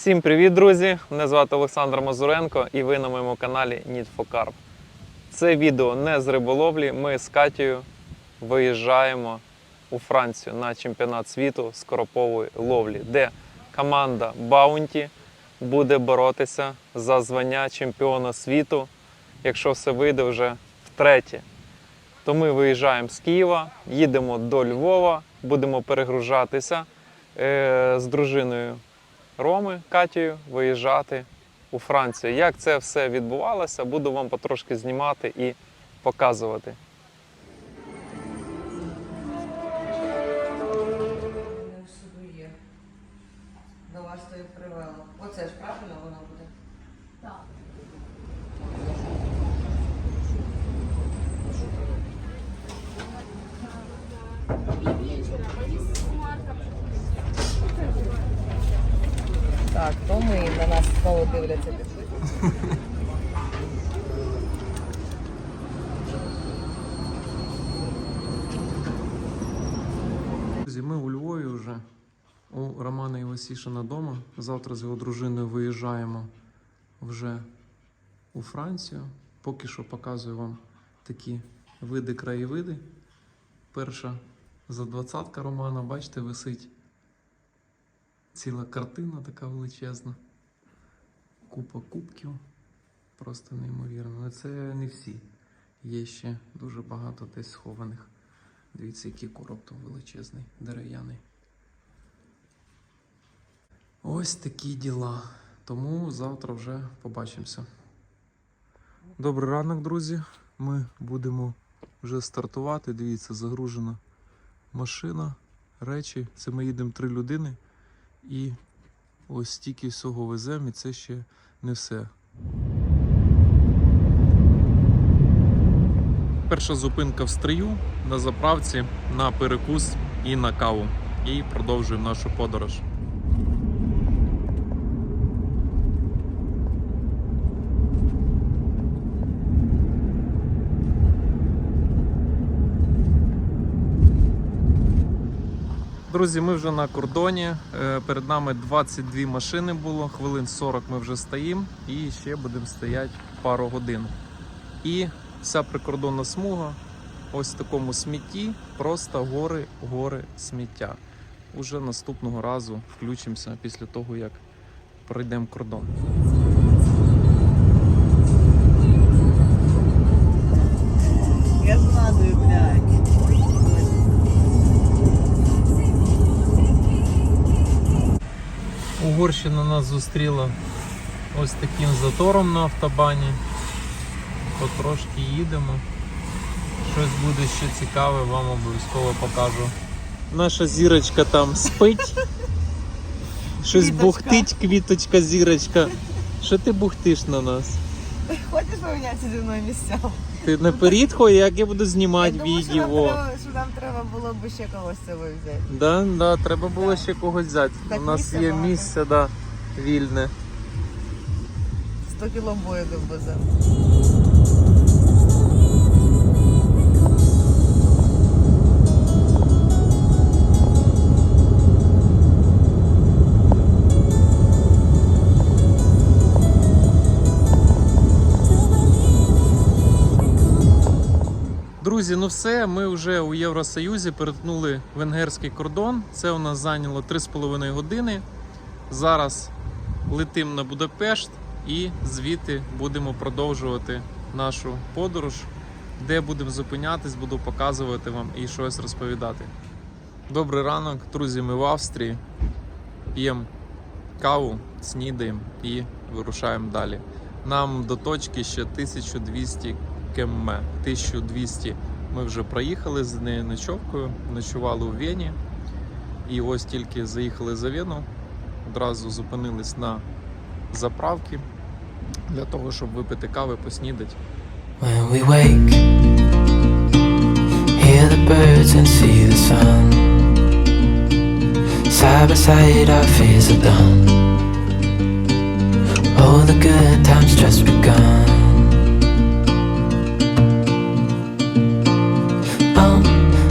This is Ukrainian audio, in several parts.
Всім привіт, друзі! Мене звати Олександр Мазуренко і ви на моєму каналі Need for Carp. Це відео не з риболовлі. Ми з Катією виїжджаємо у Францію на чемпіонат світу з коропової ловлі, де команда Баунті буде боротися за звання чемпіона світу, якщо все вийде вже втретє. То ми виїжджаємо з Києва, їдемо до Львова, будемо перегружатися е, з дружиною Роми Катію виїжджати у Францію. Як це все відбувалося, буду вам потрошки знімати і показувати. До вас то привело. Оце ж правильно воно буде? Так. То ми на нас знову дивляться підписники. Ми у Львові вже у Романа Івасішина вдома. Завтра з його дружиною виїжджаємо вже у Францію. Поки що показую вам такі види краєвиди. Перша за двадцятка Романа, бачите, висить ціла картина така величезна. Купа кубків. Просто неймовірно. Але це не всі. Є ще дуже багато десь схованих. Дивіться, який короб там величезний, дерев'яний. Ось такі діла. Тому завтра вже побачимося. Добрий ранок, друзі. Ми будемо вже стартувати. Дивіться, загружена машина, речі. Це ми їдемо три людини. І ось стільки всього веземо, і це ще не все. Перша зупинка в стрию на заправці на перекус і на каву. І продовжуємо нашу подорож. Друзі, ми вже на кордоні. Е, Перед нами 22 машини було, хвилин 40 ми вже стоїмо і ще будемо стояти пару годин. І вся прикордонна смуга ось в такому смітті, просто гори, гори сміття. Уже наступного разу включимося після того, як пройдемо кордон. Угорщина нас зустріла ось таким затором на автобані. Потрошки їдемо. Щось буде ще цікаве, вам обов'язково покажу. Наша зірочка там спить. Щось Квіточка. бухтить, квіточка, зірочка. Що ти бухтиш на нас? Хочеш помінятися зі мною місцями? Ти наперед ходиш, як я буду знімати Я думаю, що нам, відео. треба, що нам треба було б ще когось з собою взяти. Да, да, треба було ще когось взяти. Так У нас місця є багато. місце, да, вільне. 100 кіло бою довеземо. Друзі, ну все, ми вже у Євросоюзі перетнули венгерський кордон. Це у нас зайняло 3,5 години. Зараз летимо на Будапешт і звідти будемо продовжувати нашу подорож, де будемо зупинятись, буду показувати вам і щось розповідати. Добрий ранок, друзі, ми в Австрії. П'ємо каву, снідаємо і вирушаємо далі. Нам до точки ще 1200 км. 1200 ми вже проїхали з нею ночовкою, ночували у Вені. І ось тільки заїхали за Вену, одразу зупинились на заправки для того, щоб випити кави, поснідати. When the good times just begun.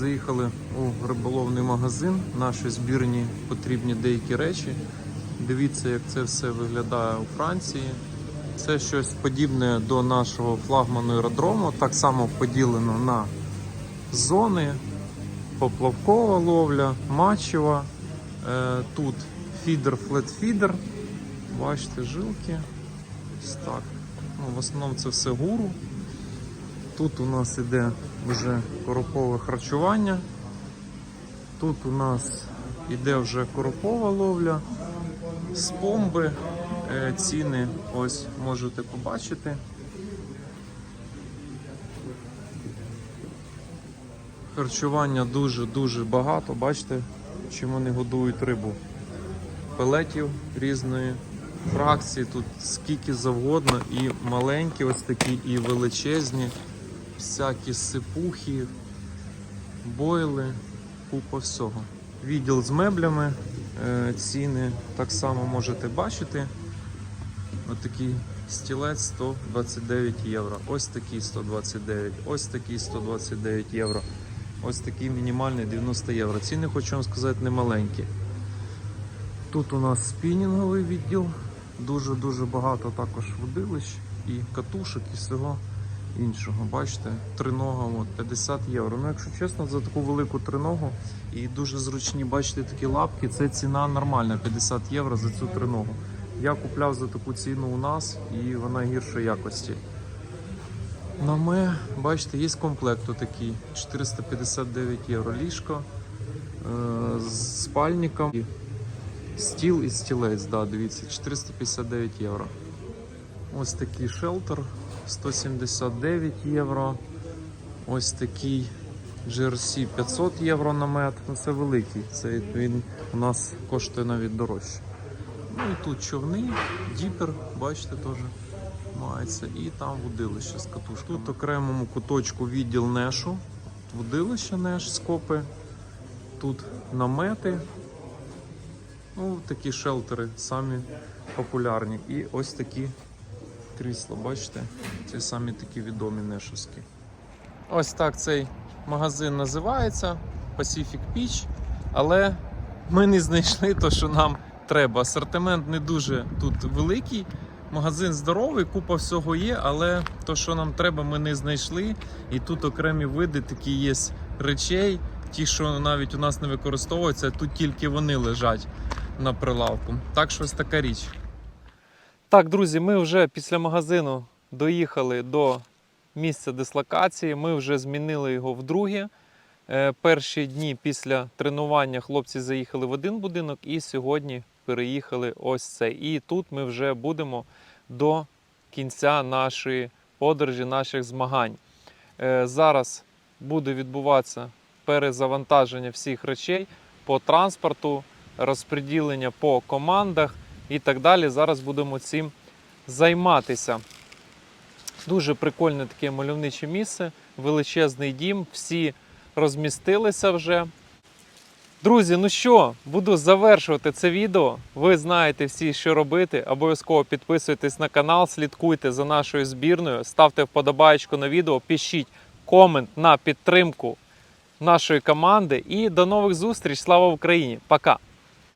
Заїхали у риболовний магазин. Наші збірні потрібні деякі речі. Дивіться, як це все виглядає у Франції. Це щось подібне до нашого флагману аеродрому. Так само поділено на зони, поплавкова ловля, матчева. Е, тут фідер, флетфідер. Бачите, жилки. Ось так. Ну, в основному це все гуру. Тут у нас іде вже коропове харчування. Тут у нас іде вже коропова ловля з помби. Е, Ціни ось можете побачити. Харчування дуже-дуже багато. Бачите, чим вони годують рибу. Пелетів різної фракції, тут скільки завгодно, і маленькі, ось такі, і величезні, всякі сипухи, бойли, купа всього. Відділ з меблями, е, ціни так само можете бачити. Отакий стілець 129 євро. Ось такий 129, ось такий 129 євро. Ось такий мінімальний 90 євро. Ціни, хочу вам сказати, не маленькі. Тут у нас спінінговий відділ, дуже-дуже багато також водилищ і катушок, і всього іншого. Бачите, тринога от, 50 євро. Ну, якщо чесно, за таку велику триногу і дуже зручні, бачите, такі лапки, це ціна нормальна, 50 євро за цю триногу. Я купляв за таку ціну у нас і вона гіршої якості. Наме, бачите, є комплект такий 459 євро ліжко е, з спальником. Стіл і стілець, да, дивіться, 459 євро. Ось такий шелтер 179 євро. Ось такий GRC 500 євро намет. Ну, це великий. Це він у нас коштує навіть дорожче. Ну і тут човни, діпер, бачите, теж мається. І там водилище з катушками. Тут окремому куточку відділ нешу. Водилище неш, скопи. Тут намети. Ну, такі шелтери самі популярні. І ось такі крісла, бачите? Це самі такі відомі нешовські. Ось так цей магазин називається Pacific Peach, але ми не знайшли те, що нам треба. Асортимент не дуже тут великий. Магазин здоровий, купа всього є, але то, що нам треба, ми не знайшли. І тут окремі види такі є речей, ті, що навіть у нас не використовуються, тут тільки вони лежать на прилавку. Так що ось така річ. Так, друзі, ми вже після магазину доїхали до місця дислокації. Ми вже змінили його вдруге. Е, Перші дні після тренування хлопці заїхали в один будинок і сьогодні переїхали ось цей. І тут ми вже будемо до кінця нашої подорожі, наших змагань. Е, Зараз буде відбуватися перезавантаження всіх речей по транспорту, розподілення по командах і так далі. Зараз будемо цим займатися. Дуже прикольне таке мальовниче місце, величезний дім, всі розмістилися вже. Друзі, ну що, буду завершувати це відео. Ви знаєте всі, що робити. Обов'язково підписуйтесь на канал, слідкуйте за нашою збірною, ставте вподобаєчку на відео, пишіть комент на підтримку нашої команди. І до нових зустріч. Слава Україні! Пока!